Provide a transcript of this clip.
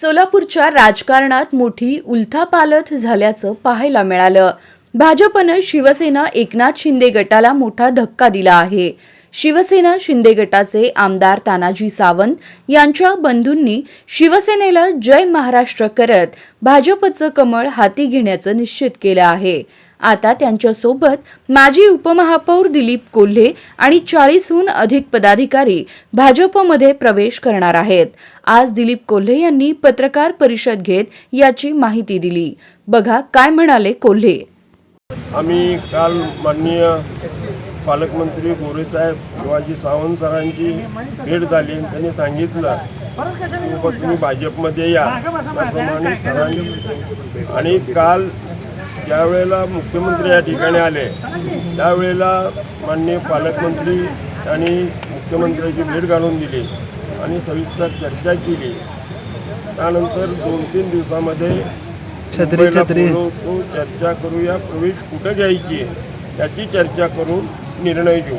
सोलापूरच्या राजकारणात मोठी उलथापालथ झाल्याचं पाहायला मिळालं. भाजपनं शिवसेना एकनाथ शिंदे गटाला मोठा धक्का दिला आहे. शिवसेना शिंदे गटाचे आमदार तानाजी सावंत यांच्या बंधूंनी शिवसेनेला जय महाराष्ट्र करत भाजपचं कमळ हाती घेण्याचं निश्चित केलं आहे. आता त्यांच्यासोबत माजी उपमहापौर दिलीप कोल्हे आणि चाळीसहून अधिक पदाधिकारी भाजपमध्ये प्रवेश करणार आहेत. आज दिलीप कोल्हे यांनी पत्रकार परिषद घेत याची माहिती दिली. बघा काय म्हणाले कोल्हे. आम्ही काल माननीय पालकमंत्री गोरेसाहेब शिवाजी सावंत सरांची भेट झाली आणि त्यांनी सांगितलं तुम्ही भाजपमध्ये या. त्याप्रमाणे सरांनी आणि काल ज्या वेळेला मुख्यमंत्री या ठिकाणी आले त्यावेळेला माननीय पालकमंत्री आणि मुख्यमंत्र्याची भेट घालून दिली आणि सविस्तर चर्चा केली. त्यानंतर दोन तीन दिवसामध्ये छत्री छत्री. चर्चा करूया प्रवेश कुठं घ्यायची याची चर्चा करून निर्णय घेऊ.